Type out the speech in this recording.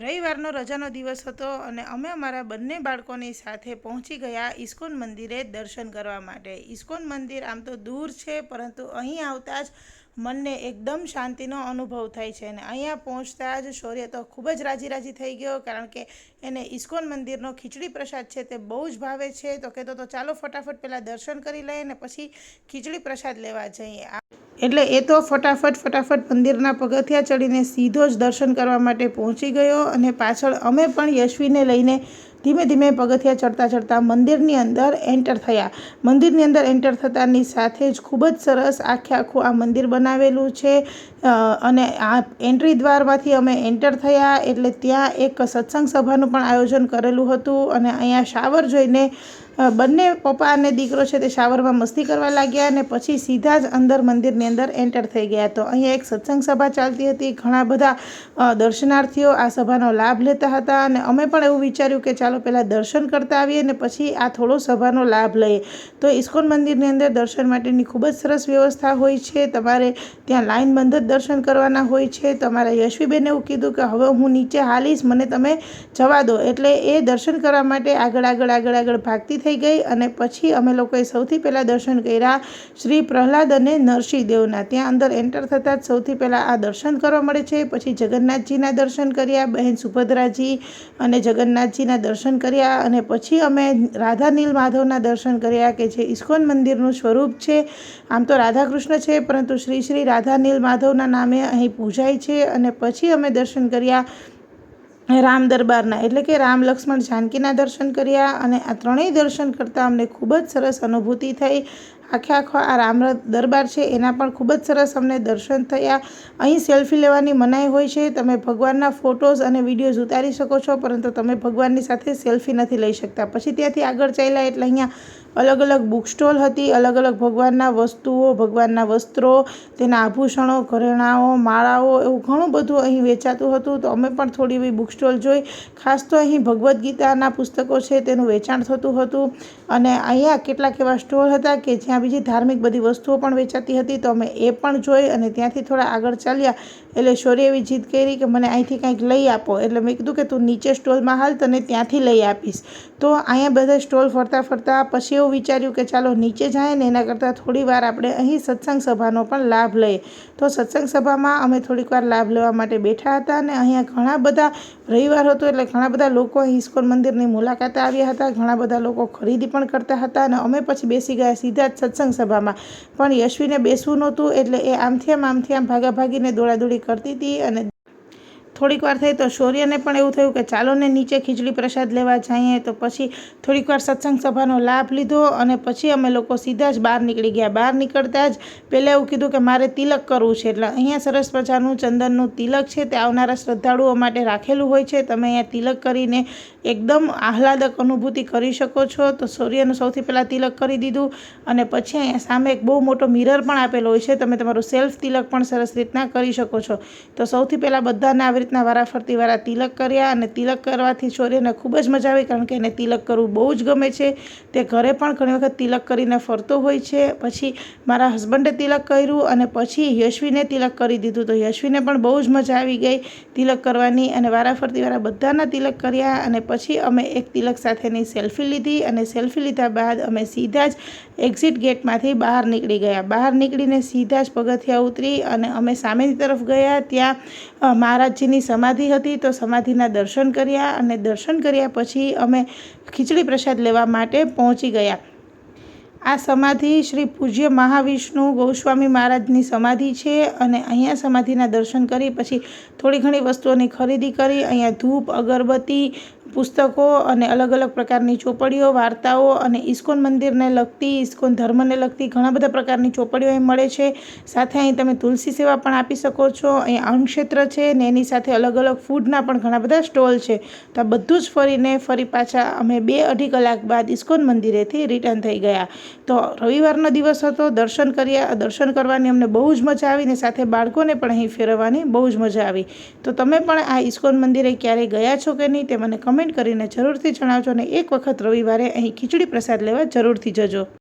રવિવારનો રજાનો દિવસ હતો અને અમે અમારા બંને બાળકોની સાથે પહોંચી ગયા ઇસ્કોન મંદિરે દર્શન કરવા માટે. ઇસ્કોન મંદિર આમ તો દૂર છે, પરંતુ અહીં આવતા જ મનને એકદમ શાંતિનો અનુભવ થાય છે અને અહીંયા પહોંચતા જ શૌર્ય તો ખૂબ જ રાજી રાજી થઈ ગયો, કારણ કે એને ઇસ્કોન મંદિરનો ખીચડી પ્રસાદ છે તે બહુ જ ભાવે છે. તો કહેતો તો ચાલો ફટાફટ પહેલાં દર્શન કરી લઈએ અને પછી ખીચડી પ્રસાદ લેવા જઈએ. એટલે એ તો ફટાફટ ફટાફટ મંદિરના પગથિયા ચડીને સીધો જ દર્શન કરવા માટે પહોંચી ગયો અને પાછળ અમે પણ યશવીને લઈને ધીમે ધીમે પગથિયા ચડતા ચડતા મંદિરની અંદર એન્ટર થયા. મંદિરની અંદર એન્ટર થતાની સાથે જ ખૂબ જ સરસ આખે આખું આ મંદિર બનાવેલું છે. અને આ એન્ટ્રી દ્વારમાંથી અમે એન્ટર થયા એટલે ત્યાં એક સત્સંગ સભાનું પણ આયોજન કરેલું હતું અને અહીંયા શાવર જોઈને બંને પપ્પા અને દીકરો છે તે શાવરમાં મસ્તી કરવા લાગ્યા અને પછી સીધા જ અંદર મંદિરની અંદર એન્ટર થઈ ગયા. તો અહીંયા એક સત્સંગ સભા ચાલતી હતી. ઘણા બધા દર્શનાર્થીઓ આ સભાનો લાભ લેતા હતા અને અમે પણ એવું વિચાર્યું કે ચાલો પહેલાં દર્શન કરતા આવીએ અને પછી આ થોડો સભાનો લાભ લઈએ. તો ઇસ્કોન મંદિરની અંદર દર્શન માટેની ખૂબ જ સરસ વ્યવસ્થા હોય છે. તમારે ત્યાં લાઈન બંધ જ દર્શન કરવાના હોય છે. તમારા યશવીબેને એવું કીધું કે હવે હું નીચે હાલીશ, મને તમે જવા દો. એટલે એ દર્શન કરવા માટે આગળ આગળ આગળ આગળ ભાગતી થઈ ગઈ અને પછી અમે લોકોએ સૌથી પહેલાં દર્શન કર્યા શ્રી પ્રહલાદ અને નરસિંહ દેવના. ત્યાં અંદર એન્ટર થતાં જ સૌથી પહેલાં આ દર્શન કરવા મળે છે, પછી જગન્નાથજીના દર્શન કર્યા, બહેન સુભદ્રાજી અને જગન્નાથજીના દર્શન કર્યા અને પછી અમે રાધા નીલ માધવના દર્શન કર્યા કે જે ઇસ્કોન મંદિરનું સ્વરૂપ છે. આમ તો રાધાકૃષ્ણ છે, પરંતુ શ્રી શ્રી રાધા નીલ માધવના નામે અહીં પૂજાય છે અને પછી અમે દર્શન કર્યા રામ દરબારના, એટલે કે રામ લક્ષ્મણ જાનકીના દર્શન કર્યા અને આ ત્રણેય દર્શન કરતાં અમને ખૂબ જ સરસ અનુભૂતિ થઈ. આખે આખો આ રામ દરબાર છે, એના પણ ખૂબ જ સરસ અમને દર્શન થયા. અહીં સેલ્ફી લેવાની મનાઈ હોય છે, તમે ભગવાનના ફોટોઝ અને વિડીયોઝ ઉતારી શકો છો, પરંતુ તમે ભગવાનની સાથે સેલ્ફી નથી લઈ શકતા. પછી ત્યાંથી આગળ ચાલ્યા એટલે અહીંયા અલગ અલગ બુક સ્ટોલ હતી, અલગ અલગ ભગવાનના વસ્તુઓ, ભગવાનના વસ્ત્રો, તેના આભૂષણો, ઘરેણાઓ, માળાઓ, એવું ઘણું બધું અહીં વેચાતું હતું. તો અમે પણ થોડી એવી બુક સ્ટોલ જોઈ. ખાસ તો અહીં ભગવદ્ ગીતાના પુસ્તકો છે, તેનું વેચાણ થતું હતું. અને અહીંયા કેટલાક એવા સ્ટોલ હતા કે જ્યાં બીજી ધાર્મિક બધી વસ્તુઓ પણ વેચાતી હતી. તો અમે એ પણ જોઈ અને ત્યાંથી થોડા આગળ ચાલ્યા. એટલે શૌર્ય એવી જીદ કરી કે મને અહીંથી કંઈક લઈ આપો. એટલે મેં કીધું કે તું નીચે સ્ટોલમાં હાલ તને ત્યાંથી લઈ આપીશ. તો અહીંયા બધા સ્ટોલ ફરતા ફરતા પછી એવું વિચાર્યું કે ચાલો નીચે જાય ને એના કરતાં થોડી વાર આપણે અહીં સત્સંગ સભાનો પણ લાભ લઈએ. તો સત્સંગ સભામાં અમે થોડીક વાર લાભ લેવા માટે બેઠા હતા અને અહીંયા ઘણા બધા રવિવાર હતો એટલે ઘણા બધા લોકો અહીં ઇસ્કોન મંદિરની મુલાકાતે આવ્યા હતા. ઘણા બધા લોકો ખરીદી પણ કરતા હતા અને અમે પછી બેસી ગયા સીધા જ સત્સંગ સભામાં. પણ યશવીને બેસવું નહોતું એટલે એ આમથી આમ આમથી આમ ભાગા ભાગીને દોડાદોડી કરતી હતી અને થોડીક વાર થઈ તો શૌર્યને પણ એવું થયું કે ચાલો ને નીચે ખીચડી પ્રસાદ લેવા જઈએ. તો પછી થોડીક વાર સત્સંગ સભાનો લાભ લીધો અને પછી અમે લોકો સીધા જ બહાર નીકળી ગયા. બહાર નીકળતા જ પહેલાં એવું કીધું કે મારે તિલક કરવું છે. એટલે અહીંયા સરસ મજાનું ચંદનનું તિલક છે. તે આવનારા શ્રદ્ધાળુઓ માટે રાખેલું હોય છે. તમે અહીંયા તિલક કરીને એકદમ આહલાદક અનુભૂતિ કરી શકો છો. તો સૂર્યનું સૌથી પહેલાં તિલક કરી દીધું અને પછી અહીંયા સામે એક બહુ મોટો મિરર પણ આપેલો હોય છે. તમે તમારું સેલ્ફ તિલક પણ સરસ રીતના કરી શકો છો. તો સૌથી પહેલાં બધાને આવી રીતના વારાફરતી વારા તિલક કર્યા અને તિલક કરવાથી છોરીને ખૂબ જ મજા આવી કારણ કે એને તિલક કરવું બહુ જ ગમે છે. તે ઘરે પણ ઘણી વખત તિલક કરીને ફરતો હોય છે. પછી મારા હસબન્ડે તિલક કર્યું અને પછી યશવીને તિલક કરી દીધું. તો યશવીને પણ બહુ જ મજા આવી ગઈ તિલક કરવાની અને વારાફરતી વારા બધાના તિલક કર્યા અને પછી અમે એક તિલક સાથેની સેલ્ફી લીધી અને સેલ્ફી લીધા બાદ અમે સીધા જ એક્ઝિટ ગેટમાંથી બહાર નીકળી ગયા. બહાર નીકળીને સીધા જ પગથિયા ઉતરી અને અમે સામેની તરફ ગયા. ત્યાં મહારાજજીની ની સમાધિ હતી તો સમાધિના દર્શન કર્યા અને દર્શન કર્યા પછી અમે ખીચડી પ્રસાદ લેવા માટે પહોંચી ગયા. આ સમાધિ શ્રી પૂજ્ય મહાવિષ્ણુ ગોસ્વામી મહારાજની સમાધિ છે અને અહીંયા સમાધિના દર્શન કરી પછી થોડી ઘણી વસ્તુઓની ખરીદી કરી. અહીંયા ધૂપ, અગરબત્તી પુસ્તકો અને અલગ અલગ પ્રકારની ચોપડીઓ, વાર્તાઓ અને ઇસ્કોન મંદિરને લગતી, ઇસ્કોન ધર્મને લગતી ઘણા બધા પ્રકારની ચોપડીઓ અહીં મળે છે. સાથે અહીં તમે તુલસી સેવા પણ આપી શકો છો. અહીં અન્નક્ષેત્ર છે ને એની સાથે અલગ અલગ ફૂડના પણ ઘણા બધા સ્ટોલ છે. તો આ બધું જ ફરીને ફરી પાછા અમે બે અઢી કલાક બાદ ઇસ્કોન મંદિરેથી રિટર્ન થઈ ગયા. તો રવિવારનો દિવસ હતો, દર્શન કર્યા. દર્શન કરવાની અમને બહુ જ મજા આવી ને સાથે બાળકોને પણ અહીં ફેરવવાની બહુ જ મજા આવી. તો તમે પણ આ ઇસ્કોન મંદિરે ક્યારેય ગયા છો કે નહીં તે મને કમેન્ટ કરીને જરૂરથી જણાવજો અને એક વખત રવિવારે અહીં ખીચડી પ્રસાદ લેવા જરૂરથી જજો.